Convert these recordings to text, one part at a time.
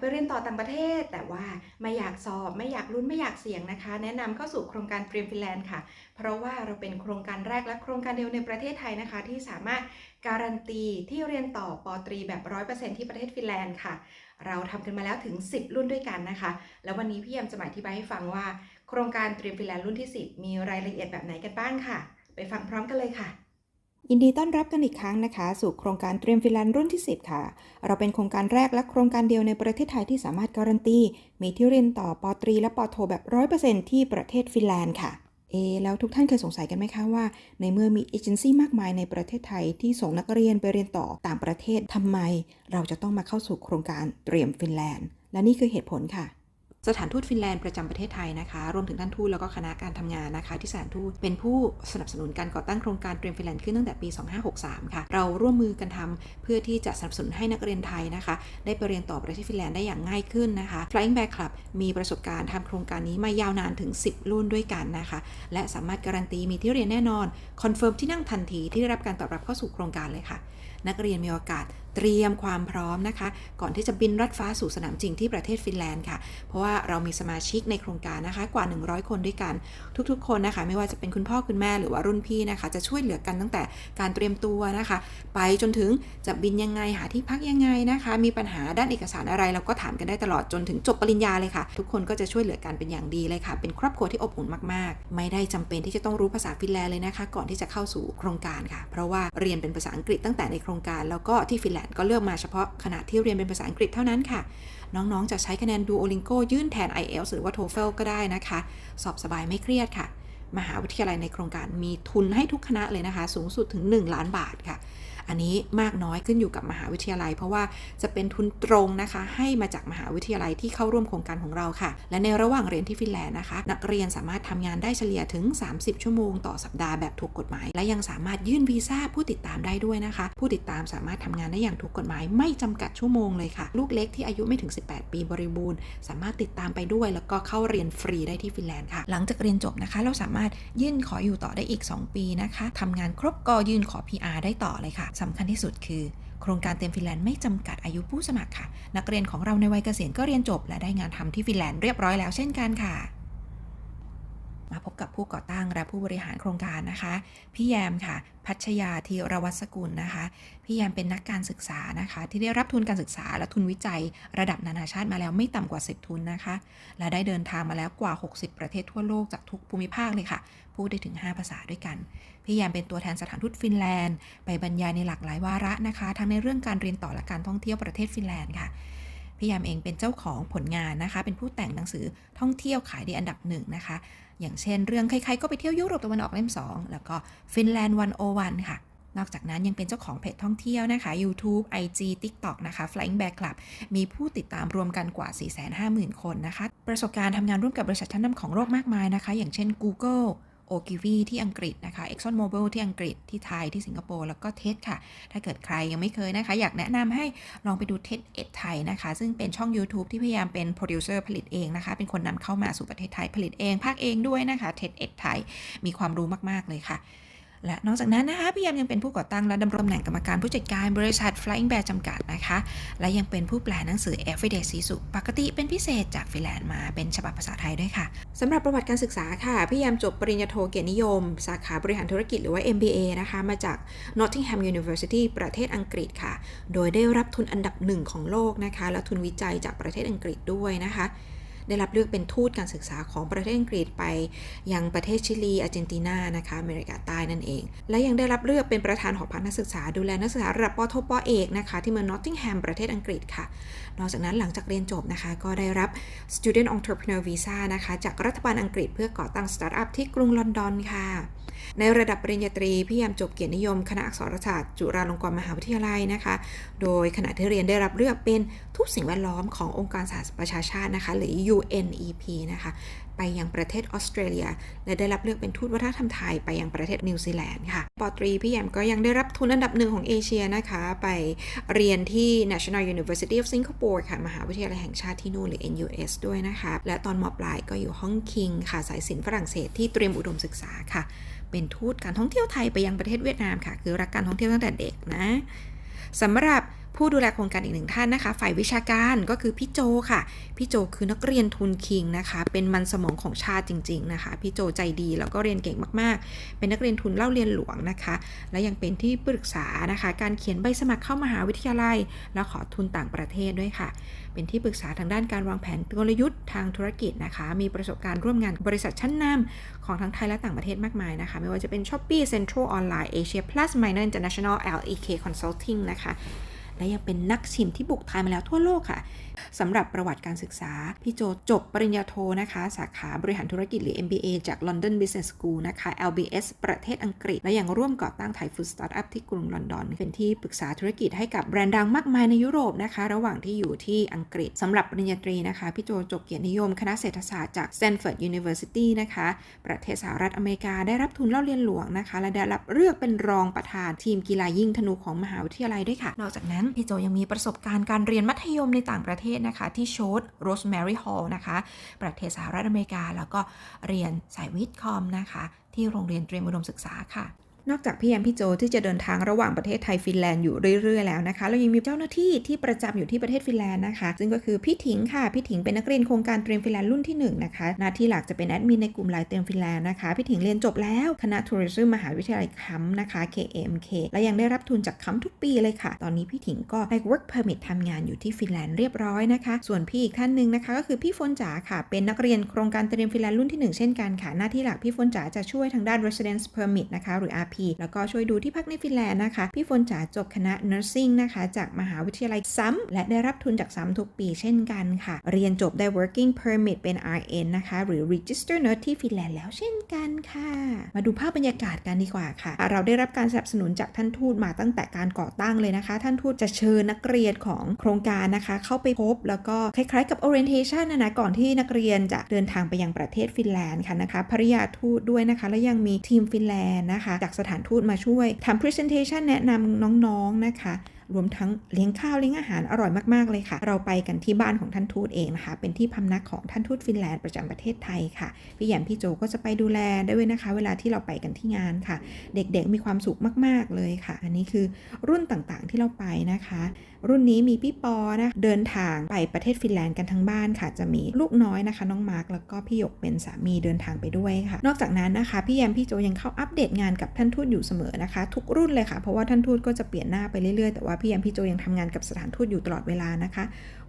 ไปเรียนต่อต่างประเทศ แต่ว่าไม่อยากสอบ ไม่อยากลุ้นไม่อยากเสี่ยงนะคะ แนะนำเข้าสู่โครงการเตรียมฟินแลนด์ค่ะ เพราะว่าเราเป็นโครงการแรกและโครงการเดียวในประเทศไทยนะคะ ที่สามารถการันตีที่เรียนต่อปอตรีแบบ 100%ที่ประเทศฟินแลนด์ค่ะ เราทำกันมาแล้วถึง 10 รุ่นด้วยกันนะคะ แล้ววันนี้พี่ยมจะมาอธิบายให้ฟังว่า โครงการเตรียมฟินแลนด์รุ่นที่ 10 มีรายละเอียดแบบไหนกันบ้างค่ะ ไปฟังพร้อมกันเลยค่ะ ยินดีต้อนรับกันอีกครั้งนะคะ สู่โครงการเตรียมฟินแลนด์รุ่นที่ 10 ค่ะ เราเป็นโครงการแรกและโครงการเดียวในประเทศไทยที่สามารถการันตี มีที่เรียนต่อปอตรีและปอโทแบบ 100%ที่ประเทศฟินแลนด์ค่ะเอแล้วทุกท่านเคยสงสัยกันไหมคะว่า ในเมื่อมีเอเจนซี่มากมายในประเทศไทยที่ส่งนักเรียนไปเรียนต่อต่างประเทศทำไม เราจะต้องมาเข้าสู่โครงการเตรียมฟินแลนด์ และนี่คือเหตุผลค่ะ สถานทูตฟินแลนด์ประจำประเทศไทยนะคะ รวมถึงท่านทูตแล้วก็คณะการทำงานนะคะ ที่สถานทูตเป็นผู้สนับสนุนการก่อตั้งโครงการเตรียมฟินแลนด์ขึ้นตั้งแต่ปี 2563 ค่ะ เราร่วมมือกันทำเพื่อที่จะสนับสนุนให้นักเรียนไทยนะคะ ได้ไปเรียนต่อประเทศฟินแลนด์ได้อย่างง่ายขึ้นนะคะ Flying Bear Club มีประสบการณ์ทำโครงการนี้มายาวนานถึง 10 รุ่นด้วยกันนะคะ และสามารถการันตีมีที่เรียนแน่นอนคอนเฟิร์มที่นั่งทันทีที่ได้รับการตอบรับเข้าสู่โครงการเลยค่ะ นักเรียนมีโอกาส เตรียมความพร้อมนะคะ ก่อนที่จะบินรัดฟ้าสู่สนามจริงที่ประเทศฟินแลนด์ค่ะ เพราะว่าเรามีสมาชิกในโครงการนะคะกว่า 100 คนด้วยกัน ทุกๆ คนนะคะ ไม่ว่าจะเป็นคุณพ่อคุณแม่หรือว่ารุ่นพี่นะคะ จะช่วยเหลือกันตั้งแต่การเตรียมตัวนะคะ ไปจนถึงจะบินยังไงหาที่พักยังไงนะคะ มีปัญหาด้านเอกสารอะไรเราก็ถามกันได้ตลอดจนถึงจบปริญญาเลยค่ะ ทุกคนก็จะช่วยเหลือกันเป็นอย่างดีเลยค่ะ เป็นครอบครัวที่อบอุ่นมากๆ ไม่ได้จำเป็นที่จะต้องรู้ภาษาฟินแลนด์เลยนะคะ ก่อนที่จะเข้าสู่โครงการค่ะ เพราะว่าเรียนเป็นภาษาอังกฤษตั้งแต่ในโครงการแล้วก็ที่ฟินแลนด์ก็เลือกมาเฉพาะขณะที่เรียนเป็นภาษาอังกฤษเท่านั้นค่ะ น้องๆ จะใช้คะแนน Duolingo ยื่นแทน IELTS หรือว่า TOEFL ก็ได้นะคะ สอบสบายไม่เครียดค่ะ มหาวิทยาลัยในโครงการมีทุนให้ทุกคณะเลยนะคะ สูงสุดถึง 1 ล้านบาทค่ะ อันนี้มากน้อยขึ้นอยู่กับมหาวิทยาลัย เพราะว่าจะเป็นทุนตรงนะคะ ให้มาจากมหาวิทยาลัยที่เข้าร่วมโครงการของเราค่ะ และในระหว่างเรียนที่ฟินแลนด์นะคะ นักเรียนสามารถทำงานได้เฉลี่ยถึง 30 ชั่วโมงต่อสัปดาห์แบบถูกกฎหมาย และยังสามารถยื่นวีซ่าผู้ติดตามได้ด้วยนะคะ ผู้ติดตามสามารถทำงานได้อย่างถูกกฎหมาย ไม่จำกัดชั่วโมงเลยค่ะ ลูกเล็กที่อายุไม่ถึง 18 ปีบริบูรณ์ สามารถติดตามไปด้วย แล้วก็เข้าเรียนฟรีได้ที่ฟินแลนด์ค่ะ หลังจากเรียนจบนะคะ เราสามารถยื่นขออยู่ต่อได้อีก 2 ปีนะคะทำงานครบก็ยื่นขอ PR ได้ต่อเลยค่ะสำคัญที่สุดคือ โครงการเต็มฟินแลนด์ไม่จำกัดอายุผู้สมัครค่ะ นักเรียนของเราในวัยเกษียณก็เรียนจบ และได้งานทำที่ฟินแลนด์เรียบร้อยแล้วเช่นกันค่ะ มาพบกับผู้ก่อตั้งและผู้บริหารโครงการนะคะ พี่แยมค่ะ พัชยาธีรวัตรสกุลนะคะ พี่แยมเป็นนักการศึกษานะคะ ที่ได้รับทุนการศึกษาและทุนวิจัย ระดับนานาชาติมาแล้วไม่ต่ำกว่า 10 ทุนนะคะ และได้เดินทางมาแล้วกว่า 60 ประเทศทั่วโลกจากทุกภูมิภาคเลยค่ะ พูดได้ถึง 5 ภาษาด้วยกัน พี่แยมเป็นตัวแทนสถานทูตฟินแลนด์ ไปบรรยายในหลากหลายวาระนะคะ ทั้งในเรื่องการเรียนต่อและการท่องเที่ยวประเทศฟินแลนด์ค่ะ พี่ยามเองเป็นเจ้าของผลงานนะคะ เป็นผู้แต่งหนังสือท่องเที่ยวขายดีอันดับหนึ่งนะคะ อย่างเช่น เรื่องใครๆก็ไปเที่ยวยุโรปตะวันออกเล่ม 2 แล้วก็ฟินแลนด์วันโอวันค่ะนอกจากนั้นยังเป็นเจ้าของเพจท่องเที่ยวนะคะ YouTube IG TikTok นะคะ Flying Bear Club มีผู้ติดตามรวมกันกว่า 450,000 คนนะคะ ประสบการณ์ทำงานร่วมกับบริษัทชั้นนำของโลกมากมายนะคะ อย่างเช่น Google โอกิวีที่อังกฤษนะคะ Exxon Mobil ที่อังกฤษที่ไทยที่สิงคโปร์แล้วก็เทสค่ะ ถ้าเกิดใครยังไม่เคยนะคะ อยากแนะนำให้ลองไปดูเทสเอ็ดไทยนะคะ ซึ่งเป็นช่อง YouTube ที่พยายามเป็นโปรดิวเซอร์ผลิตเองนะคะ เป็นคนนำเข้ามาสู่ประเทศไทยผลิตเอง ภาคเองด้วยนะคะเทสเอ็ดไทยมีความรู้มาก ๆ เลยค่ะ และนอกจากนั้นนะคะพี่ยามยังเป็นผู้ก่อตั้งและดำรงตำแหน่งกรรมการผู้จัดการบริษัท Flying Bear จำกัดนะคะ และยังเป็นผู้แปลหนังสือ Everyday สีสุปกติเป็นพิเศษจากฟินแลนด์มาเป็นฉบับภาษาไทยด้วยค่ะสำหรับประวัติการศึกษาค่ะ พี่ยามจบปริญญาโทเกียรตินิยม สาขาบริหารธุรกิจหรือว่า MBA นะคะ มาจาก Nottingham University ประเทศอังกฤษค่ะ โดยได้รับทุนอันดับหนึ่งของโลกนะคะ และทุนวิจัยจากประเทศอังกฤษด้วยนะคะ ได้รับเลือกเป็นทูตการศึกษาของประเทศอังกฤษไป ยังประเทศชิลีอาร์เจนตินานะคะอเมริกาใต้นั่นเอง และยังได้รับเลือกเป็นประธานหอพักนักศึกษาดูแลนักศึกษาระดับปโทปเอกนะคะที่เมืองนอตติงแฮมประเทศอังกฤษค่ะ นอกจากนั้นหลังจากเรียนจบนะคะก็ได้รับ Student Entrepreneur Visa นะคะจากรัฐบาลอังกฤษเพื่อก่อตั้งสตาร์ทอัพที่กรุงลอนดอนค่ะในระดับปริญญาตรีพี่ยามจบเกียรตินิยม คณะอักษรศาสตร์จุฬาลงกรณ์มหาวิทยาลัยนะคะ โดยขณะที่เรียนได้รับเลือกเป็นทูตสิ่งแวดล้อมขององค์การสหประชาชาตินะคะ หรือ UNEP นะคะไปยังประเทศออสเตรเลีย และได้รับเลือกเป็นทูตวัฒนธรรมไทยไปยังประเทศนิวซีแลนด์ค่ะปอตรีพี่แยมก็ยังได้รับทุนอันดับหนึ่งของเอเชียนะคะ ไปเรียนที่ National University of Singapore ค่ะ มหาวิทยาลัยแห่งชาติที่นู่นหรือ NUS ด้วยนะคะ และตอนมปลายก็อยู่ห้องคิงค่ะ สายศิลป์ฝรั่งเศสที่เตรียมอุดมศึกษาค่ะ เป็นทูตการท่องเที่ยวไทยไปยังประเทศเวียดนามค่ะ คือรักการท่องเที่ยวตั้งแต่เด็กนะสำหรับ ผู้ดูแลโครงการอีกหนึ่งท่านนะคะ ฝ่ายวิชาการก็คือพี่โจค่ะ พี่โจคือนักเรียนทุนคิงนะคะ เป็นมันสมองของชาติจริง ๆ นะคะ พี่โจใจดีแล้วก็เรียนเก่งมากๆ เป็นนักเรียนทุนเล่าเรียนหลวงนะคะ และยังเป็นที่ปรึกษานะคะ การเขียนใบสมัครเข้ามหาวิทยาลัย และขอทุนต่างประเทศด้วยค่ะ เป็นที่ปรึกษาทางด้านการวางแผนกลยุทธ์ทางธุรกิจนะคะ มีประสบการณ์ร่วมงานบริษัทชั้นนำของทั้งไทยและต่างประเทศมากมายนะคะ ไม่ว่าจะเป็น Shopee Central Online Asia Plus Minor International LEK Consulting นะคะ และยังเป็นนักชิมที่บุกไทยมาแล้วทั่วโลกค่ะสำหรับประวัติการศึกษา พี่โจจบปริญญาโทนะคะ สาขาบริหารธุรกิจหรือ MBA จาก London Business School นะคะ LBS ประเทศอังกฤษ และยังร่วมก่อตั้งไทยฟู้ดสตาร์ทอัพที่กรุงลอนดอน เป็นที่ปรึกษาธุรกิจให้กับแบรนด์ดังมากมายในยุโรปนะคะ ระหว่างที่อยู่ที่อังกฤษสำหรับปริญญาตรีนะคะ พี่โจจบเกียรตินิยม คณะเศรษฐศาสตร์จาก Stanford University นะคะ ประเทศสหรัฐอเมริกาได้รับทุนเล่าเรียนหลวงนะคะ และได้รับเลือกเป็นรองประธานทีมกีฬายิงธนูของมหาวิทยาลัยด้วยค่ะ นอกจากนั้นพี่โจยังมีประสบการณ์การเรียนมัธยมในต่างประเทศนะคะ ที่โชดโรสแมรี่ฮอลล์นะคะ ประเทศสหรัฐอเมริกา แล้วก็เรียนสายวิทย์คอมนะคะ ที่โรงเรียนเตรียมอุดมศึกษาค่ะ นอกจากพี่แอมพี่โจที่จะเดินทางระหว่างประเทศไทยฟินแลนด์อยู่เรื่อยๆแล้วนะคะเรายังมีเจ้าหน้าที่ที่ประจำอยู่ที่ประเทศฟินแลนด์นะคะซึ่งก็คือพี่ถิงค่ะพี่ถิงเป็นนักเรียนโครงการเตรียมฟินแลนด์รุ่นที่1นะคะหน้าที่หลักจะเป็นแอดมินในกลุ่มไลน์เตรียมฟินแลนด์นะคะพี่ถิงเรียนจบแล้วคณะทัวริซึมมหาวิทยาลัยคัมนะคะ KMK และยังได้รับทุนจากคัมทุกปีเลยค่ะ ตอนนี้พี่ถิงก็ได้ work permit ทำงานอยู่ที่ฟินแลนด์เรียบร้อยนะคะ ส่วนพี่อีกท่านหนึ่งนะคะ ก็คือพี่ฟนจ๋าค่ะ เป็นนักเรียนโครงการเตรียมฟินแลนด์รุ่นที่ 1 เช่นกันค่ะ หน้าที่หลักพี่ฟนจ๋าจะช่วยทางด้าน residence permit นะคะ หรือ RP แล้วก็ช่วยดูที่พักในฟินแลนด์นะคะ พี่ฟนจ๋าจบคณะ nursing นะคะ จากมหาวิทยาลัยซ้ำและได้รับทุนจากซ้ำทุกปีเช่นกันค่ะ เรียนจบได้ working permit เป็น RN นะคะ หรือ register nurse ที่ฟินแลนด์แล้วเช่นกันค่ะ มาดูภาพบรรยากาศกันดีกว่าค่ะ เราได้รับการสนับสนุนจากท่านทูตมาตั้งแต่การก่อตั้งเลยนะคะ ท่านทูตจะเชิญนักเรียนของโครงการนะคะ เข้าไปพบแล้วก็คล้ายๆ กับ orientation นะนะก่อนที่นักเรียนจะเดินทางไปยังประเทศฟินแลนด์ค่ะนะคะภริยาทูตด้วยนะคะ และยังมีทีมฟินแลนด์นะคะ จากสถานทูตมาช่วยทำ presentation แนะนำน้องๆนะคะ รวมทั้งเลี้ยงข้าวเลี้ยงอาหารอร่อยมากๆเลยค่ะ เราไปกันที่บ้านของท่านทูตเองนะคะ เป็นที่พำนักของท่านทูตฟินแลนด์ประจำประเทศไทยค่ะ พี่แยมพี่โจก็จะไปดูแลด้วยนะคะ เวลาที่เราไปกันที่งานค่ะ เด็กๆมีความสุขมากๆเลยค่ะ อันนี้คือรุ่นต่างๆที่เราไปนะคะ รุ่นนี้มีพี่ปอนะเดินทางไปประเทศฟินแลนด์กันทั้งบ้านค่ะ จะมีลูกน้อยนะคะ น้องมาร์กแล้วก็พี่หยกเป็นสามีเดินทางไปด้วยค่ะ นอกจากนั้นนะคะพี่แยมพี่โจยังเข้าอัปเดตงานกับท่านทูตอยู่เสมอนะคะ ทุกรุ่นเลยค่ะ เพราะว่าท่านทูตก็จะเปลี่ยนหน้าไปเรื่อยๆแต่ว่าพี่แอมพี่โจยังทำงานกับสถานทูตอยู่ตลอดเวลานะคะ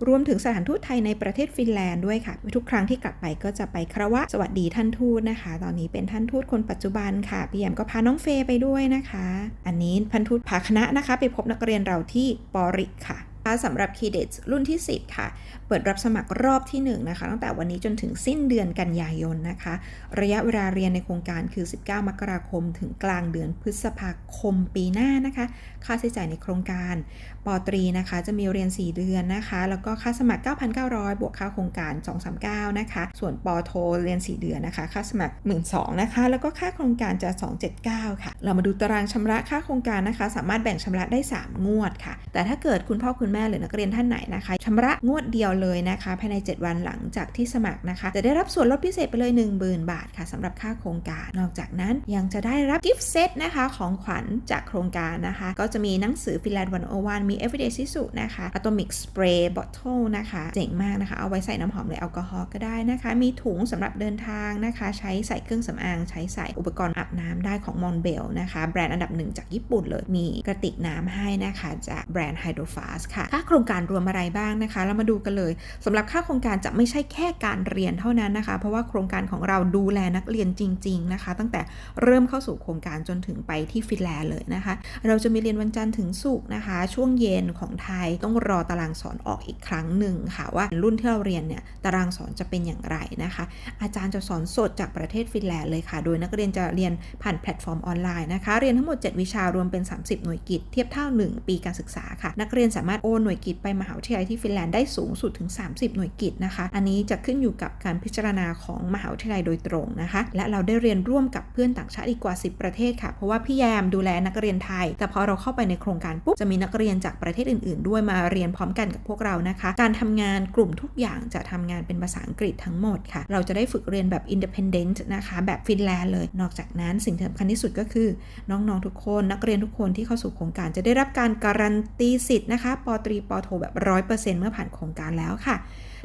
รวมถึงสถานทูตไทยในประเทศฟินแลนด์ด้วยค่ะ ทุกครั้งที่กลับไปก็จะไปคารวะสวัสดีท่านทูตนะคะ ตอนนี้เป็นท่านทูตคนปัจจุบันค่ะ พี่แอมก็พาน้องเฟย์ไปด้วยนะคะ อันนี้พันทูตพาคณะนะคะ ไปพบนักเรียนเราที่ปอริค่ะสำหรับ k ีเด t รุ่นที่ 10 ค่ะ เปิดรับสมัครรอบที่1นะคะตั้งแต่วันนี้จนถึงสิ้นเดือนกันยายนนะคะ ระยะเวลาเรียนในโครงการคือ 19 มกราคม ถึงกลางเดือนพฤษภาคมปีหน้านะคะ ค่าใช้จ่ายในโครงการปตรีนะคะจะมีเรียน 4 เดือนนะคะ แล้วก็ค่าสมัคร 9,900 บวกค่าโครงการ 239 นะคะ ส่วนปโทเรียน 4 เดือนนะคะ ค่าสมัคร 12,000นะคะ แล้วก็ค่าโครงการจะ 279 ค่ะ เรามาดูตารางชำระค่าโครงการนะคะ สามารถแบ่งชำระได้ 3 งวดค่ะ แต่ถ้าเกิดคุณพ่อคุณแม่หรือนักเรียนท่านไหนนะคะชำระงวดเดียวเลยนะคะภายใน 7 วันหลังจากที่สมัครนะคะ จะได้รับส่วนลดพิเศษไปเลย 10,000 บาทค่ะสำหรับค่าโครงการ นอกจากนั้นยังจะได้รับกิฟต์เซตนะคะของขวัญจากโครงการนะคะ ก็จะมีหนังสือ Finland 101มี Everyday Sisu นะคะ Atomic Spray Bottle นะคะเจ๋งมากนะคะ เอาไว้ใส่น้ำหอมหรือแอลกอฮอล์ก็ได้นะคะ มีถุงสำหรับเดินทางนะคะ ใช้ใส่เครื่องสำอาง ใช้ใส่อุปกรณ์อาบน้ำได้ของ Monbel นะคะ แบรนด์อันดับหนึ่งจากญี่ปุ่นเลยมีกระติกน้ำให้นะคะจากแบรนด์ Hydrofast ค่ะค่าโครงการรวมอะไรบ้างนะคะ เรามาดูกันเลยสำหรับค่าโครงการจะไม่ใช่แค่การเรียนเท่านั้นนะคะ เพราะว่าโครงการของเราดูแลนักเรียนจริง ๆนะคะ ตั้งแต่เริ่มเข้าสู่โครงการจนถึงไปที่ฟินแลนด์เลยนะคะ เราจะมีเรียนวันจันทร์ถึงศุกร์นะคะ ช่วงเย็นของไทยต้องรอตารางสอนออกอีกครั้งหนึ่งค่ะ ว่ารุ่นที่เราเรียนเนี่ยตารางสอนจะเป็นอย่างไรนะคะ อาจารย์จะสอนสดจากประเทศฟินแลนด์เลยค่ะ โดยนักเรียนจะเรียนผ่านแพลตฟอร์มออนไลน์นะคะ เรียนทั้งหมด 7 วิชารวมเป็น 30 หน่วยกิตเทียบเท่า 1 ปีการศึกษาค่ะ นักเรียนสามารถโอนหน่วยกิตไปมหาวิทยาลัยที่ฟินแลนด์ได้สูงสุดถึง 30 หน่วยกิจนะคะ อันนี้จะขึ้นอยู่กับการพิจารณาของมหาวิทยาลัยโดยตรงนะคะ และเราได้เรียนร่วมกับเพื่อนต่างชาติอีกกว่า 10 ประเทศค่ะ เพราะว่าพี่แยมดูแลนักเรียนไทย แต่พอเราเข้าไปในโครงการปุ๊บ จะมีนักเรียนจากประเทศอื่น ๆ ด้วยมาเรียนพร้อมกันกับพวกเรานะคะ การทำงานกลุ่มทุกอย่างจะทำงานเป็นภาษาอังกฤษทั้งหมดค่ะ เราจะได้ฝึกเรียนแบบ independent นะคะ แบบฟินแลนด์เลย นอกจากนั้นสิ่งที่สำคัญที่สุดก็คือ น้องๆทุกคน นักเรียนทุกคนที่เข้าสู่โครงการจะได้รับการการันตีสิทธิ์นะคะปตรีปโทแบบ100%เมื่อผ่านโครงการแล้วแล้วค่ะ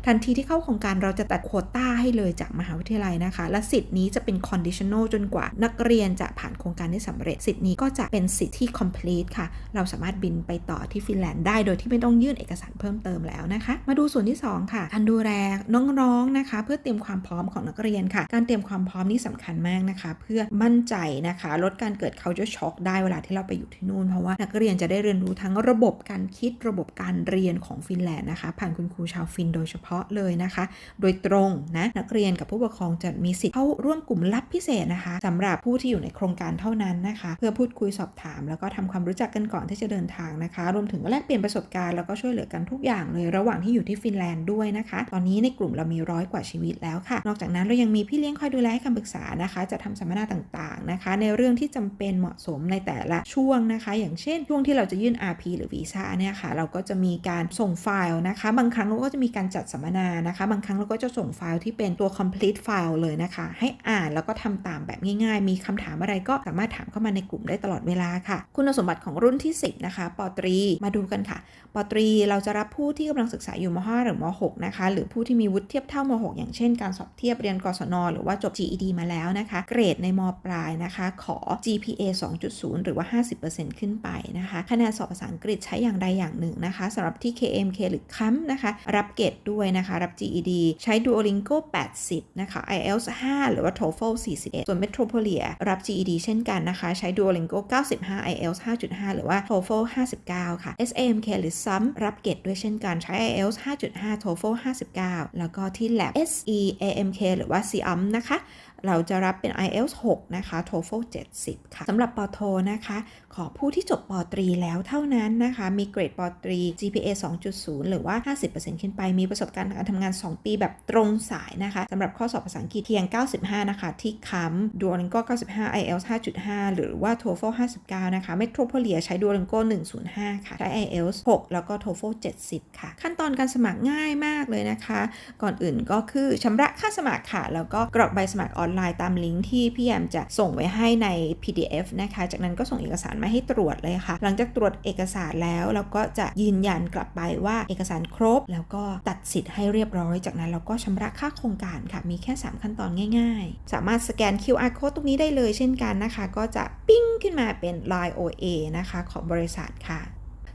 ทันทีที่เข้าโครงการเราจะตัดโควต้าให้เลยจากมหาวิทยาลัยนะคะ และสิทธิ์นี้จะเป็น conditional จนกว่านักเรียนจะผ่านโครงการได้สำเร็จ สิทธิ์นี้ก็จะเป็นสิทธิ์ที่ complete ค่ะ เราสามารถบินไปต่อที่ฟินแลนด์ได้โดยที่ไม่ต้องยื่นเอกสารเพิ่มเติมแล้วนะคะ มาดูส่วนที่ 2 ค่ะการดูแลน้องๆนะคะ เพื่อเตรียมความพร้อมของนักเรียนค่ะ การเตรียมความพร้อมนี่สำคัญมากนะคะ เพื่อมั่นใจนะคะ ลดการเกิด culture shock ได้เวลาที่เราไปอยู่ที่นู่นเพราะว่านักเรียนจะได้เรียนรู้ทั้งระบบการคิดระบบการเรียนของฟินแลนด์นะคะ ผ่านคุณครูชาวฟินโดยเฉพาะเลยนะคะ โดยตรงนะนักเรียนกับผู้ปกครองจะมีสิทธิ์เข้าร่วมกลุ่มลับพิเศษนะคะสำหรับผู้ที่อยู่ในโครงการเท่านั้นนะคะ เพื่อพูดคุยสอบถาม แล้วก็ทำความรู้จักกันก่อนที่จะเดินทางนะคะ รวมถึงแลกเปลี่ยนประสบการณ์แล้วก็ช่วยเหลือกันทุกอย่างเลยระหว่างที่อยู่ที่ฟินแลนด์ด้วยนะคะ ตอนนี้ในกลุ่มเรามีร้อยกว่าชีวิตแล้วค่ะ นอกจากนั้นเรายังมีพี่เลี้ยงคอยดูแลให้คำปรึกษานะคะ จะทำสัมมนาต่างๆนะคะ ในเรื่องที่จำเป็นเหมาะสมในแต่ละช่วงนะคะ อย่างเช่น ช่วงที่เราจะยื่น RP หรือวีซ่าเนี่ยค่ะ เราก็จะมีการส่งไฟล์นะคะ บางครั้งเราก็จะมีการจัดสัมมนานะคะ บางครั้งเราก็จะส่งไฟล์ที่เป็นตัว complete file เลยนะคะ ให้อ่านแล้วก็ทำตามแบบง่ายๆ มีคำถามอะไรก็สามารถถามเข้ามาในกลุ่มได้ตลอดเวลาค่ะ คุณสมบัติของรุ่นที่ 10 นะคะปตรี มาดูกันค่ะปตรีเราจะรับผู้ที่กำลังศึกษาอยู่ม .5 หรือม .6 นะคะ หรือผู้ที่มีวุฒิเทียบเท่าม .6 อย่างเช่นการสอบเทียบเรียนกศน หรือว่าจบ GED มาแล้วนะคะ เกรดในมปลายนะคะ ขอ GPA 2.0 หรือว่า 50%ขึ้นไปนะคะ คะแนนสอบภาษาอังกฤษใช้อย่างใดอย่างหนึ่งนะคะสำหรับที่ KMK หรือคัมนะคะ รับเกรดด้วยนะคะ รับ GED ใช้ Duolingo 80 นะคะ IELTS 5 หรือว่า TOEFL 41 ส่วน Metropolia รับ GED เช่นกันนะคะ ใช้ Duolingo 95 IELTS 5.5 หรือว่า TOEFL 59 ค่ะ SAMK หรือ SUM รับเกรดด้วยเช่นกัน ใช้ IELTS 5.5 TOEFL 59 แล้วก็ที่ Lab SEAMK หรือว่า SEAM นะคะ เราจะรับเป็น IELTS 6 นะคะ TOEFL 70 ค่ะสำหรับปอโทนะคะ ขอผู้ที่จบปอตรีแล้วเท่านั้นนะคะ มีเกรดปอตรี GPA 2.0 หรือว่า 50%ขึ้นไป มีประสบการณ์การทำงาน 2 ปีแบบตรงสายนะคะสำหรับข้อสอบภาษาอังกฤษเพียง 95 นะคะ ที่คัม Duolingo 95 IELTS 5.5 หรือว่า TOEFL 59 นะคะ Metropolia ใช้ Duolingo 105 ค่ะ ใช้ IELTS 6 แล้วก็ TOEFL 70 ค่ะ ขั้นตอนการสมัครง่ายมากเลยนะคะ ก่อนอื่นก็คือชำระค่าสมัครค่ะ แล้วก็กรอกใบสมัครออนไลน์ตามลิงก์ที่พี่แยมจะส่งไว้ให้ใน PDF นะคะ จากนั้นก็ส่งเอกสารมาให้ตรวจเลยค่ะ หลังจากตรวจเอกสารแล้วเราก็จะยืนยันกลับไปว่าเอกสารครบ แล้วก็ตัดสิทธิ์ให้เรียบร้อย จากนั้นเราก็ชำระค่าโครงการค่ะ มีแค่ 3 ขั้นตอนง่าย ๆ สามารถสแกน QR code ตรงนี้ได้เลยเช่นกันนะคะ ก็จะปิ้งขึ้นมาเป็น Line OA นะคะของบริษัทค่ะ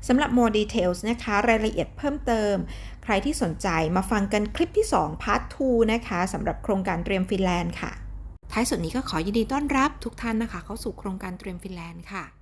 สำหรับ more details นะคะ รายละเอียดเพิ่มเติม ใครที่สนใจมาฟังกันคลิปที่ 2 part 2 นะคะสำหรับโครงการเตรียมฟินแลนด์ค่ะ ท้ายสุดนี้ก็ขอยินดีต้อนรับทุกท่านนะคะ เข้าสู่โครงการเตรียมฟินแลนด์ค่ะ